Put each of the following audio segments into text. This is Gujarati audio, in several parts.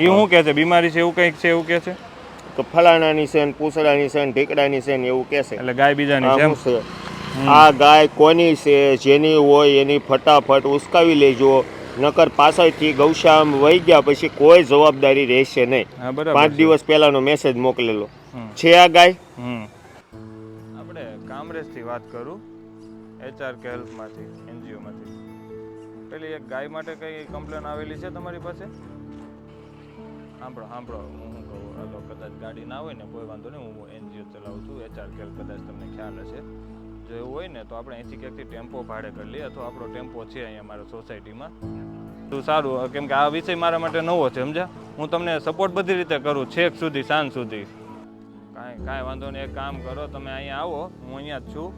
એ શું કહે છે? બીમારી છે એવું કંઈક છે એવું કહે છે? તો ફલાણાની છે ને પૂસડાની છે ને ઢીકડાની છે ને એવું કહેશે એટલે ગાય બીજાની છે છે. આ ગાય કોની છે જેની હોય એની ફટાફટ ઉસકાવી લેજો નકર પાછળથી ગૌશામ વહી ગયા પછી કોઈ જવાબદારી રહેશે નહીં. પાંચ દિવસ પહેલાનો મેસેજ મોકલેલો છે આ ગાય? આપણે કામરેજથી વાત કરું એચઆર કે હેલ્પમાંથી એનજીઓમાંથી પેલી એક ગાય માટે કઈ કમ્પ્લેન આવેલી છે તમારી પાસે? સાંભળો સાંભળો, હું શું કહું? હાલો કદાચ ગાડી ના હોય ને, કોઈ વાંધો નહીં, હું એનજીઓ ચલાવું છું, એચઆર કેલ કદાચ તમને ખ્યાલ હશે. જો એવું હોય ને, તો આપણે અહીંથી ક્યાંકથી ટેમ્પો ભાડે કરી લઈએ, અથવા આપણો ટેમ્પો છે અહીંયા મારા સોસાયટીમાં. તો સારું કેમ કે આ વિષય મારા માટે નવો છે, સમજ્યા? હું તમને સપોર્ટ બધી રીતે કરું, છેક સુધી, સાંજ સુધી. કાંઈ કાંઈ વાંધો નહીં, એક કામ કરો, તમે અહીંયા આવો, હું અહીંયા જ છું.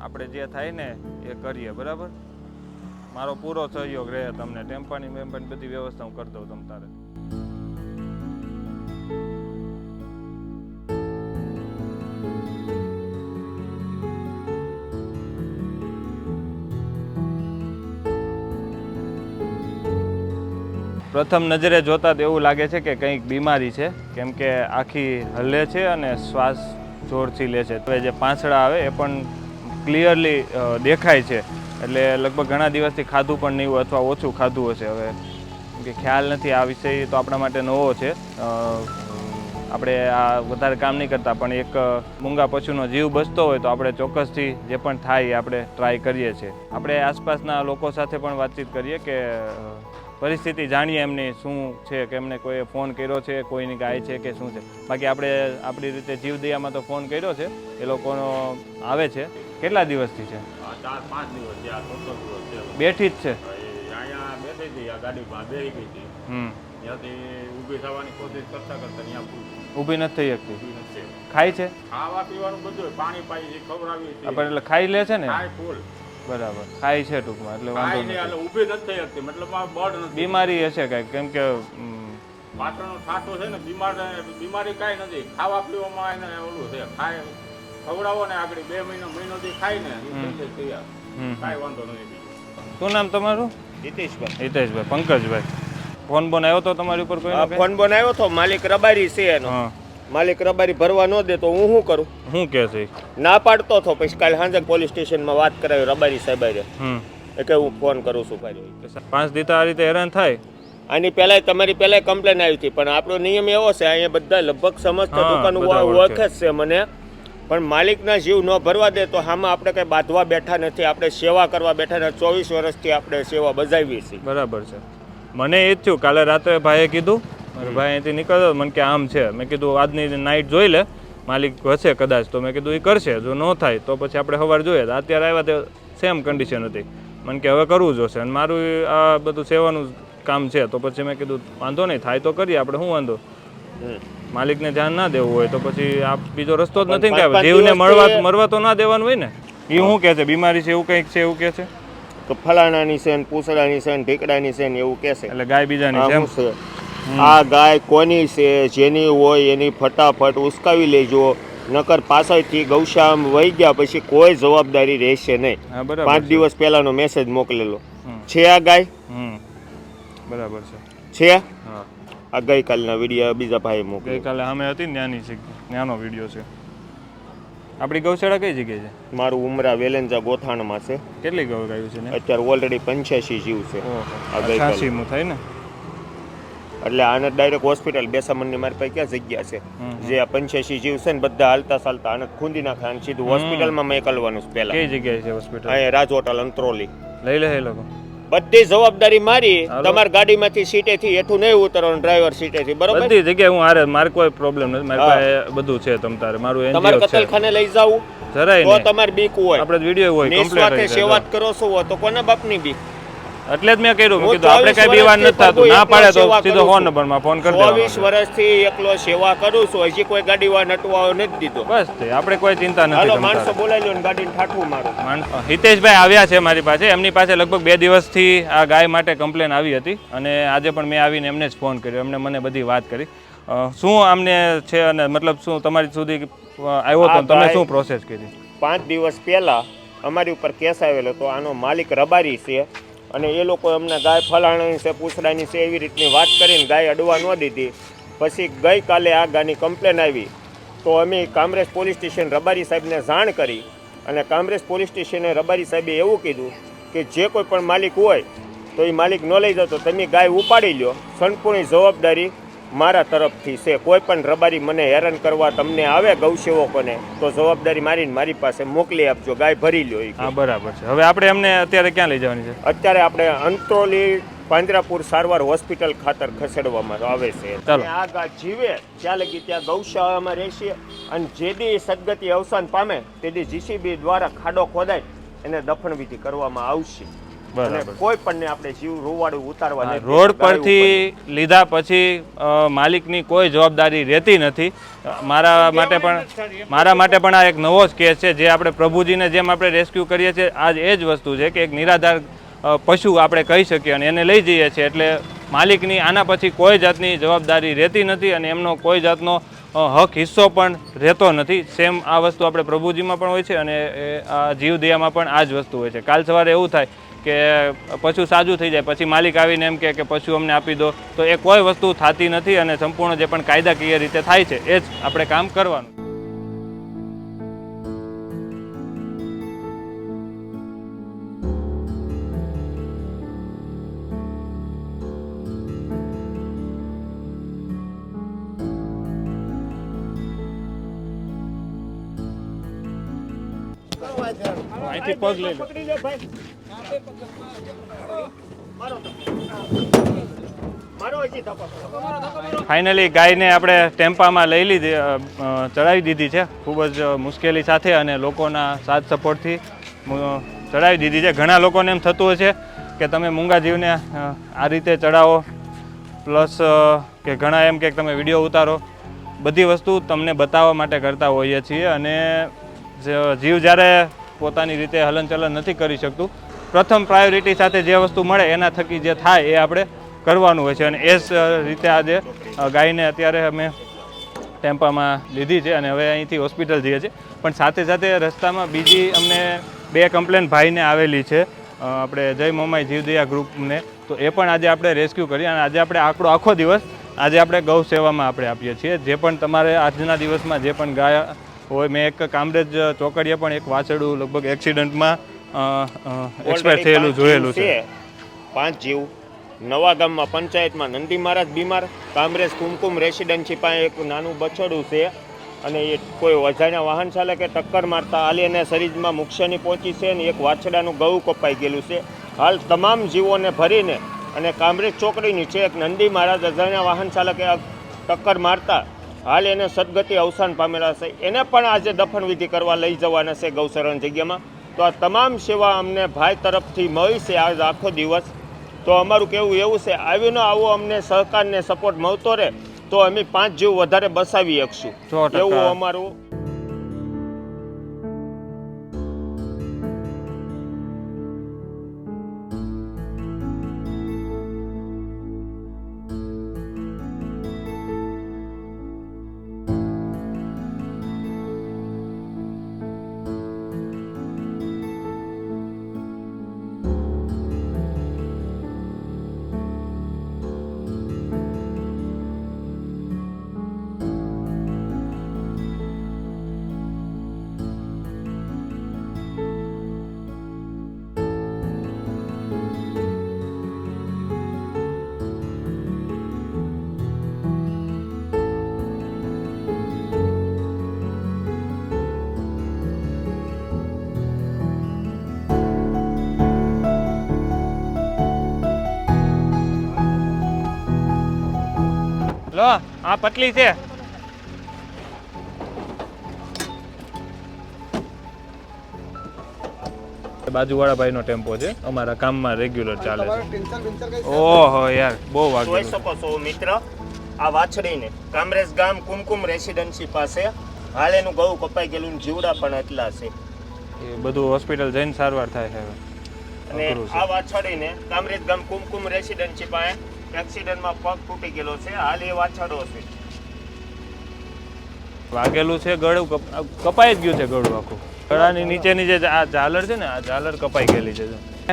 આપણે જે થાય ને, એ કરીએ, બરાબર? મારો પૂરો સહયોગ રહે તમને, ટેમ્પાની, બેમ્પાની બધી વ્યવસ્થા હું કરી દઉં તમ તારે. પ્રથમ નજરે જોતા તો એવું લાગે છે કે કંઈક બીમારી છે, કેમ કે આખી હલે છે અને શ્વાસ જોરથી લે છે. તો જે પાંસડા આવે એ પણ ક્લિયરલી દેખાય છે. એટલે લગભગ ઘણા દિવસથી ખાધું પણ નહીં હોય અથવા ઓછું ખાધું હશે હવે કે ખ્યાલ નથી આ વિષય તો આપણા માટે નવો છે. આપણે આ વધારે કામ નહીં કરતા, પણ એક મૂંગા પશુનો જીવ બચતો હોય તો આપણે ચોક્કસથી જે પણ થાય આપણે ટ્રાય કરીએ છીએ. આપણે આસપાસના લોકો સાથે પણ વાતચીત કરીએ કે પરિસ્થિતિ જાણીએ એમની શું છે કે એમને કોઈએ ફોન કર્યો છે કોઈની ગાય છે કે શું છે. બાકી આપણે આપણી રીતે જીવદયામાં તો ફોન કર્યો છે એ લોકોનો આવે છે. કેટલા દિવસથી છે? બેઠી જ છે. ઊભી કોશિશ કરતા કરતા ઊભી નથી થઈ શકતી. ખાય છે? ખાવા પીવાનું બધું પાણી પાઈ ખબર આવી એટલે ખાઈ લે છે ને? ફૂલ. બરાબર. ખાય છે ટૂંકમાં એટલે વાંધો નહીં નથી. એટલે ઊભી નથી થઈ શકતી. મતલબ આ બળ નથી. બીમારી હશે કાંઈક કેમ કે પાટણનો ઠાઠો છે ને બીમાર બીમારી કાંઈ નથી. ખાવા પીવામાં એને ઓલું છે ખાય. ખવડાવો ને આગળ બે મહિનો મહિનોથી ખાય ને. કાંઈ વાંધો નથી. શું નામ તમારું? હિતેશભાઈ. હિતેશભાઈ પંકજભાઈ. ફોન બોન આવ્યો તો તમારી ઉપર કોઈ આ ફોન આવ્યો તો માલિક રબારી છે એનો. હા. માલિક રબારી ભરવા ન દે તો હું શું કરું? શું કે છે? ના પાડતો હતો પછી કાલે સાંજે પોલીસ સ્ટેશનમાં વાત કરાવી રબારી સાહેબ એટલે હું ફોન કરું છું ભાઈ. પાંચ દીતા આ રીતે હેરાન થાય. આની પહેલાં તમારી પહેલાં કમ્પ્લેન આવી હતી પણ આપણો નિયમ એવો છે અહીંયા બધા લગભગ સમસ્ત હા, દુકાન ઓળખે. જ છે મને. પણ માલિકના જીવ ન ભરવા દે તો આમાં આપણે કંઈ બાંધવા બેઠા નથી આપણે સેવા કરવા બેઠા નથી. ચોવીસ વર્ષથી આપણે સેવા બજાવી છીએ. બરાબર છે. મને એ જ થયું કાલે રાત્રે ભાઈએ કીધું ભાઈ અહીંથી નીકળ્યો મને કે આમ છે. મેં કીધું આજની નાઇટ જોઈ લે. માલિક હશે કદાચ. તો મેં કીધું એ કરશે. જો ન થાય તો પછી આપણે સવાર જોઈએ. તો અત્યારે આવ્યા તે સેમ કન્ડિશન હતી. મને કે હવે કરવું જોશે. અને મારું આ બધું સેવાનું કામ છે. તો પછી મેં કીધું વાંધો નહીં થાય તો કરીએ આપણે શું વાંધો? માલિકને ધ્યાન ના દેવું હોય તો પછી આ બીજો રસ્તો જ નથી ને જીવને મળવા મરવા તો ના દેવાનું હોય ને? એ શું કહે છે? બીમારી છે એવું કંઈક છે એવું કહે છે? તો ફલાણાની છે ને પૂસડાની છે ને ઢીકડાની છે ને એવું કહેશે એટલે ગાય બીજાની છે આ ગાય કોની છે જેની હોય એની ફટાફટ ઉસકાવી લેજો. નકર પાછળથી ગૌશામ વહી ગયા પછી કોઈ જવાબદારી રહેશે નહીં. પાંચ દિવસ પહેલાનો મેસેજ મોકલેલો. છે આ ગાય? બરાબર છે. છે આ? ગઈકાલના વીડિયો બીજા ભાઈ મોકલ્યો. ગઈકાલે અમે હતી નાની છે ત્યાંનો વીડિયો છે. આપણી ગૌશાળા કઈ જગ્યાએ છે? મારું ઉમરા વેલેન્જા ગોથાણમાં છે. કેટલી ગૌ ગાયું છે અત્યારે ઓલરેડી પંચ્યાસી જીવ છે. આ ગઈકાલે. થાય ને? એટલે આણંદ ડાયરેક્ટ હોસ્પિટલ બેસામણની મારી પાસે ક્યાં જગ્યા છે? જે આ પંચ્યાસી જીવ છે ને બધા હાલતા ચાલતા આણંદ ખૂંદી નાખે અને સીધું હોસ્પિટલમાં મેકલવાનું છે પહેલા. કઈ જગ્યાએ છે હોસ્પિટલ અહીંયા રાજ હોટલ અંત્રોલી લઈ લે લોકો. બધી જવાબદારી મારી. તમારી ગાડીમાંથી સીટેથી એઠું નહીં ઉતરવાનું ડ્રાઈવર સીટેથી બરોબર? બધી જગ્યાએ હું હારે મારે કોઈ પ્રોબ્લેમ નથી. મારી પાસે બધું છે તમ તારે. મારું તમારે એનજીઓ છે. કતલખાને લઈ જાવું જરાય તો તમારે બીક હોય. આપણે વીડિયો હોય કમ્પ્લીટ સાથે સેવાત કરો છો તો કોના બાપની બીક? એટલે જ મેં કર્યું. મેં કીધું આપણે કઈ 24 બીવાન નથી થતું. ના પાડે તો સીધો ફોન. નંબરમાં ફોન કરી ચોવીસ દેવાનો વર્ષથી એકલો સેવા કરું છું. હજી કોઈ ગાડી વાર નટવા નથી દીધો. બસ તે આપણે કોઈ ચિંતા નથી હાલો માણસો બોલાવી લો ને ગાડીને ઠાઠવું મારો. હિતેશભાઈ આવ્યા છે મારી પાસે. એમની પાસે લગભગ બે દિવસથી આ ગાય માટે કમ્પ્લેન આવી હતી અને આજે પણ મેં આવીને એમને જ ફોન કર્યો. એમને મને બધી વાત કરી. શું આમને છે અને મતલબ શું તમારી સુધી આવ્યો તો તમે શું પ્રોસેસ કરી? પાંચ દિવસ પહેલા અમારી ઉપર કેસ આવેલો તો આનો માલિક રબારી છે. અને એ લોકો અમને ગાય ફલાણાની છે, પૂછડાની છે, એવી રીતની વાત કરીને ગાય અડવા ન દીધી. પછી ગઈકાલે આ ગાયની કમ્પ્લેન આવી. તો અમે કામરેજ પોલીસ સ્ટેશન રબારી સાહેબને જાણ કરી અને કામરેજ પોલીસ સ્ટેશને રબારી સાહેબે એવું કીધું કે જે કોઈ પણ માલિક હોય તો એ માલિક ન લઈ જતો, તમે ગાય ઉપાડી લ્યો. સંપૂર્ણ જવાબદારી મારા તરફથી છે. કોઈ પણ રબારી મને હેરાન કરવા તમને આવે ગૌસેવકોને તો જવાબદારી મારીને મારી પાસે મોકલી આપજો. ગાય ભરી લ્યો હા બરાબર છે. હવે આપણે એમને અત્યારે ક્યાં લઈ જવાની છે? અત્યારે આપણે અંત્રોલી પાંજરાપુર સારવાર હોસ્પિટલ ખાતર ખસેડવામાં આવે છે. ચાલો. આ ગાય જીવે ત્યાં લગી ત્યાં ગૌશાળામાં રહેશે અને જે દી સદગતિ અવસાન પામે તે દી જીસીબી દ્વારા ખાડો ખોદાય એને દફનવિધિ કરવામાં આવશે. અને બરાબર કોઈ પણ આપણે જીવ રોવાડું ઉતારવા હા, રોડ પરથી લીધા પછી માલિકની કોઈ જવાબદારી રહેતી નથી. મારા માટે પણ મારા માટે પણ આ એક નવો જ કેસ છે જે આપણે પ્રભુજીને જેમ આપણે રેસ્ક્યુ કરીએ છીએ આજ એ જ વસ્તુ છે કે એક નિરાધાર પશુ આપણે કહી શકીએ અને એને લઈ જઈએ છીએ. એટલે માલિકની આના પછી કોઈ જાતની જવાબદારી રહેતી નથી અને એમનો કોઈ જાતનો હક હિસ્સો પણ રહેતો નથી. સેમ આ વસ્તુ આપણે પ્રભુજીમાં પણ હોય છે અને આ જીવદયામાં પણ આ જ વસ્તુ હોય છે. કાલ સવારે એવું થાય કે પશુ સાજું થઈ જાય, પછી માલિક આવીને એમ કે પશુ અમને આપી દો. તો એ કોઈ વસ્તુ થતી નથી અને સંપૂર્ણ જે પણ કાયદાકીય રીતે થાય છે, એ જ આપણે કામ કરવાનું. પગ લઈ લો. ફાઇનલી ગાયને આપણે ટેમ્પામાં લઈ લીધી ચડાવી દીધી છે. ખૂબ જ મુશ્કેલી સાથે અને લોકોના સાથ સપોર્ટથી ચડાવી દીધી છે. ઘણા લોકોને એમ થતું હોય છે કે તમે મૂંગા જીવને આ રીતે ચડાવો. પ્લસ કે ઘણા એમ કે તમે વીડિયો ઉતારો. બધી વસ્તુ તમને બતાવવા માટે કરતા હોઈએ છીએ અને જ- જીવ જ્યારે પોતાની રીતે હલનચલન નથી કરી શકતું. પ્રથમ પ્રાયોરિટી સાથે જે વસ્તુ મળે એના થકી જે થાય એ આપણે કરવાનું હોય છે. અને એ જ રીતે આજે ગાયને અત્યારે અમે ટેમ્પામાં લીધી છે અને હવે અહીંથી હોસ્પિટલ જઈએ છીએ. પણ સાથે સાથે રસ્તામાં બીજી અમને બે કમ્પ્લેન ભાઈને આવેલી છે. આપણે જય મોમાઈ જીવદયા ગ્રુપને. તો એ પણ આજે આપણે રેસ્ક્યુ કરીએ અને આજે આપણે આંકડો આખો દિવસ આજે આપણે ગૌ સેવામાં આપણે આપીએ છીએ. જે પણ તમારે આજના દિવસમાં જે પણ ગાય હોય મેં એક કામરેજ ચોકડીએ પણ એક વાછરડું લગભગ એક્સિડન્ટમાં એક્સપાયર થયેલું જોયેલું છે. પાંચ જીવ. નવા ગામમાં પંચાયતમાં નંદી મહારાજ બીમાર કામરેજ કુમકુમ રેસિડેન્સી પાસે એક નાનું બછડું છે અને એ કોઈ અજાણ્યા વાહન ચાલકે ટક્કર મારતા હાલી અને શરીરમાં મુક્ષની પહોંચી છે અને એક વાછડાનું ગૌ કપાઈ ગયેલું છે. હાલ તમામ જીવોને ભરીને અને કામરેજ ચોકડીની છે એક નંદી મહારાજ અજાણ્યા વાહન ચાલકે ટક્કર મારતા હાલ એને સદગતિ અવસાન પામેલા છે. એને પણ આજે દફનવિધિ કરવા લઈ જવાના છે ગૌસરણ જગ્યામાં. તો આ તમામ સેવા અમને ભાઈ તરફથી મળી છે આજ આખો દિવસ. તો અમારું કેવું એવું છે આવ્યું ન આવો અમને સહકારને સપોર્ટ મળતો રહે તો અમે પાંચ જીવ વધારે બસાવી શકશું. એવું અમારું લો આ પતલી છે. બાજુવાળા ભાઈનો ટેમ્પો છે. અમારા કામમાં રેગ્યુલર ચાલે છે. ઓહો યાર બહુ જોઈ વાગ્યું શકો છો મિત્ર આ વાછડીને. કામરેજ ગામ કુમકુમ રેસિડેન્સી પાસે. હાલેનું ગૌ કપાઈ ગયેલું જીવડા પણ એટલા છે. એ બધું હોસ્પિટલ જઈને સારવાર થાય છે અને આ વાછડીને કામરેજ ગામ કુમકુમ રેસિડેન્સી પાસે એક્સિડન્ટમાં પગ તૂટી ગયેલો છે. હાલ એ વાછડો છે. વાગેલું છે ગળું કપાઈ જ ગયું છે ગળું આખું. ગળાની નીચેની જે આ ઝાલર છે ને આ ઝાલર કપાઈ ગયેલી છે.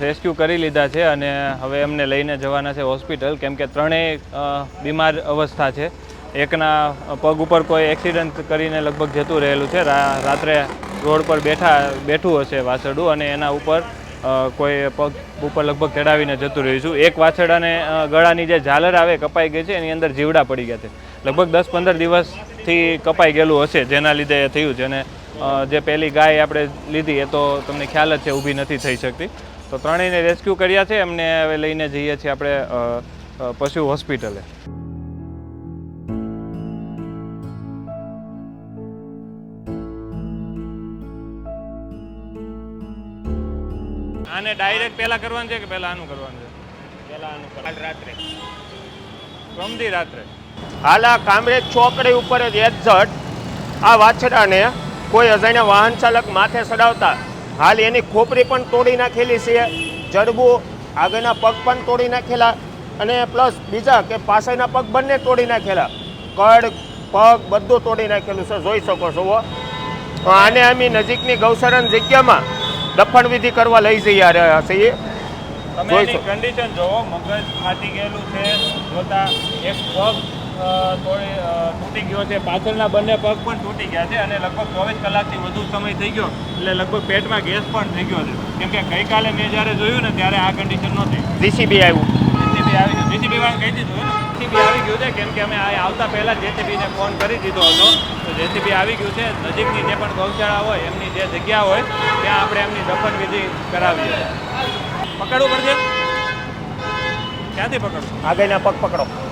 રેસ્ક્યુ કરી લીધા છે અને હવે એમને લઈને જવાના છે હોસ્પિટલ. કેમ કે ત્રણેય બીમાર અવસ્થા છે. એકના પગ ઉપર કોઈ એક્સિડન્ટ કરીને લગભગ જતું રહેલું છે. રાત્રે રોડ પર બેઠા બેઠું હશે વાસડું અને એના ઉપર કોઈ પગ ઉપર લગભગ ચડાવીને જતું રહ્યું છું. એક વાછરડાને અને ગળાની જે ઝાલર આવે, કપાઈ ગઈ છે, એની અંદર જીવડા પડી ગયા છે. લગભગ દસ પંદર દિવસથી કપાઈ ગયેલું હશે, જેના લીધે એ થયું છે. અને જે પહેલી ગાય આપણે લીધી, એ તો તમને ખ્યાલ જ છે, ઊભી નથી થઈ શકતી. તો ત્રણેયને રેસ્ક્યુ કર્યા છે, એમને હવે લઈને જઈએ છીએ આપણે પશુ હોસ્પિટલે. ડાયરેક્ટ પહેલાં કરવાનું છે કે પહેલા આનું કરવાનું છે? પેલા આનું કાલ રાત્રે. ગમતી રાત્રે. હાલ આ કામરેજ ચોકડી ઉપર જ એક્ઝટ આ વાછડાને કોઈ અજાણ્યા વાહન ચાલક માથે ચડાવતા હાલ એની ખોપરી પણ તોડી નાખેલી છે. જડબું આગળના પગ પણ તોડી નાખેલા અને પ્લસ બીજા કે પાછળના પગ બંને તોડી નાખેલા. કડ પગ બધું તોડી નાખેલું છે. જોઈ શકો છો. આને અમે નજીકની ગૌસરણ જગ્યામાં દફન વિધિ કરવા લઈ જઈ રહ્યા છીએ તમે એની કન્ડિશન જોવો મગજ ફાટી ગયેલું છે જોતા એક પગ તૂટી ગયો છે. પાછળના બંને પગ પણ તૂટી ગયા છે અને લગભગ ચોવીસ કલાકથી વધુ સમય થઈ ગયો એટલે લગભગ પેટમાં ગેસ પણ થઈ ગયો છે. કેમ કે ગઈકાલે મેં જ્યારે જોયું ને ત્યારે આ કન્ડિશન નહોતી. જીસીબી આવ્યું. જેસીબી આવી ગયું વાળા કહી દીધું ને? જેસીબી આવી ગયું છે. કેમ કે અમે આવતા પહેલાં જેસીબીને ફોન કરી દીધો હતો. તો જેસીબી આવી ગયું છે. નજીકની જે પણ ગૌશાળા હોય, એમની જે જગ્યા હોય, ત્યાં આપણે એમની દફન વિધિ કરાવીએ. પકડવું પડશે ક્યાંથી પકડવું આગળના પગ પકડો.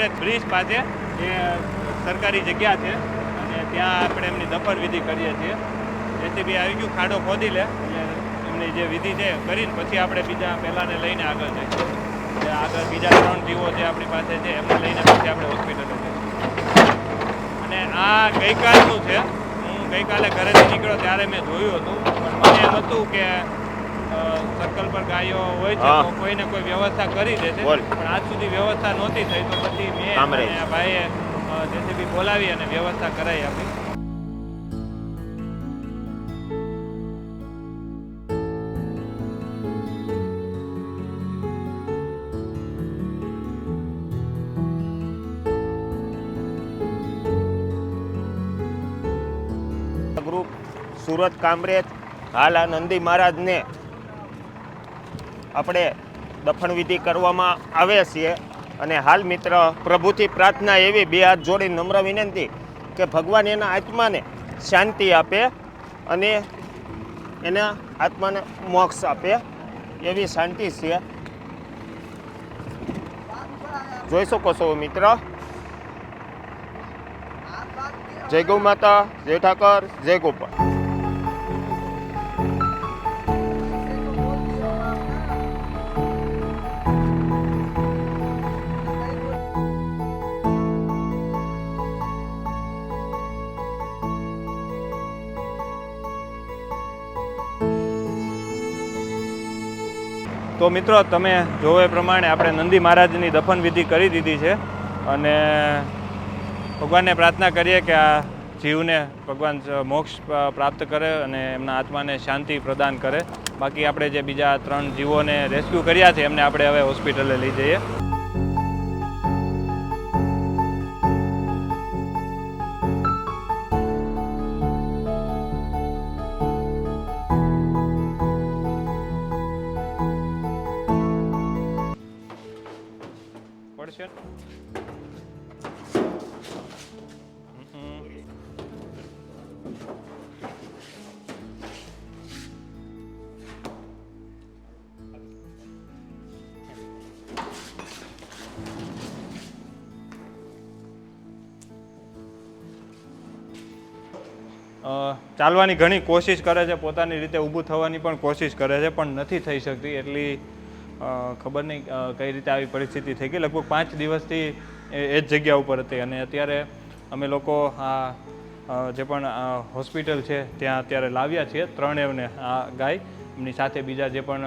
કામરેજ બ્રિજ પાસે એ સરકારી જગ્યા છે. અને ત્યાં આપણે એમની દફન વિધિ કરીએ છીએ. જેસીબી આવી ગયું ખાડો ખોદી લે એટલે એમની જે વિધિ છે કરીને પછી આપણે બીજા પહેલાંને લઈને આગળ જઈએ. આગળ બીજા ત્રણ જીવો જે આપણી પાસે છે, એમને લઈને પછી આપણે હોસ્પિટલે જઈશું અને આ ગઈકાલનું છે. હું ગઈકાલે ઘરેથી નીકળ્યો ત્યારે મેં જોયું હતું. પણ મને એમ હતું કે સર્કલ પર ગાયો હોય છે. તો કોઈને કોઈ વ્યવસ્થા કરી દેશે છે. પણ આજ સુધી વ્યવસ્થા નહોતી થઈ તો પછી મેં ભાઈએ જેસીબી બોલાવી અને વ્યવસ્થા કરાવી આપી. ગ્રુપ સુરત કામરેજ હાલ આ નંદી મહારાજને આપણે દફન વિધિ કરવામાં આવે છે અને હાલ મિત્ર, પ્રભુથી પ્રાર્થના એવી, બે હાથ જોડી નમ્ર વિનંતી કે ભગવાન એના આત્માને શાંતિ આપે અને એના આત્માને મોક્ષ આપે. એવી શાંતિ છે. જોઈ શકો છો મિત્ર. જય ગૌ માતા, જય ઠાકર, જય ગોપાલ. તો મિત્રો, તમે જોવે પ્રમાણે આપણે નંદી મહારાજની દફન વિધિ કરી દીધી છે અને ભગવાનને પ્રાર્થના કરીએ કે આ જીવને ભગવાન મોક્ષ પ્રાપ્ત કરે અને એમના આત્માને શાંતિ પ્રદાન કરે. બાકી આપણે જે બીજા ત્રણ જીવોને રેસ્ક્યુ કર્યા છે, એમને આપણે હવે હોસ્પિટલે લઈ જઈએ. ચાલવાની ઘણી કોશિશ કરે છે, પોતાની રીતે ઊભું થવાની પણ કોશિશ કરે છે, પણ નથી થઈ શકતી એટલી ખબર નહીં કઈ રીતે આવી પરિસ્થિતિ થઈ ગઈ. લગભગ પાંચ દિવસથી એ જ જગ્યા ઉપર હતી અને અત્યારે અમે લોકો આ જે પણ હોસ્પિટલ છે, ત્યાં અત્યારે લાવ્યા છીએ ત્રણેયને આ ગાય, એમની સાથે બીજા જે પણ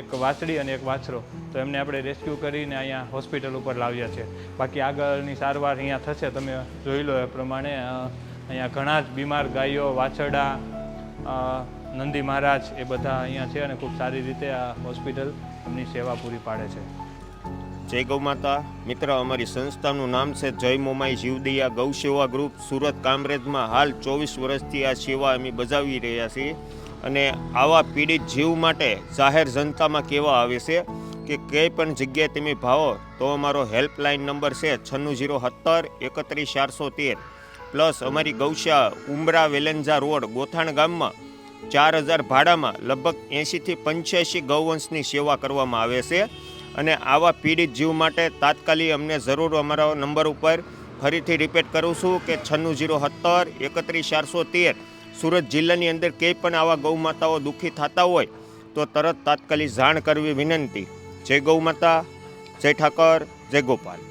એક વાછડી અને એક વાછરો. તો એમને આપણે રેસ્ક્યુ કરીને અહીંયા હોસ્પિટલ ઉપર લાવ્યા છે. બાકી આગળની સારવાર અહીંયા થશે, તમે જોઈ લો એ પ્રમાણે અહીંયા ઘણા જ બીમાર ગાયો, વાછરડા નંદી મહારાજ એ બધા અહીંયા છે અને ખૂબ સારી રીતે આ હોસ્પિટલ એમની સેવા પૂરી પાડે છે. જય ગૌ માતા. મિત્ર, અમારી સંસ્થાનું નામ છે જય મોમાઈ જીવદિયા ગૌ સેવા ગ્રુપ. સુરત કામરેજમાં હાલ ચોવીસ વર્ષથી આ સેવા અમે બજાવી રહ્યા છીએ અને આવા પીડિત જીવ માટે જાહેર જનતામાં કહેવા આવે છે કે કંઈ પણ જગ્યાએ તમે ભાવો તો અમારો હેલ્પલાઇન નંબર છે છન્નું જીરો સત્તર એકત્રીસ ચારસો તેર. પ્લસ અમારી ગૌશા ઉમરા વેલેન્જા રોડ, ગોથાણ ગામમાં ચાર હજાર ભાડામાં લગભગ એંશીથી પંચ્યાસી ગૌવંશની સેવા કરવામાં આવે છે. અને આવા પીડિત જીવ માટે તાત્કાલિક અમને જરૂર અમારા નંબર ઉપર ફરીથી રિપીટ કરું છું કે છન્નું જીરો સત્તર, એકત્રીસ ચારસો તેર, સુરત જિલ્લાની અંદર કંઈ પણ આવા ગૌમાતાઓ દુઃખી થતા હોય, તો તરત તાત્કાલિક જાણ કરવી વિનંતી. જય ગૌમાતા જય ઠાકર, જય ગોપાલ.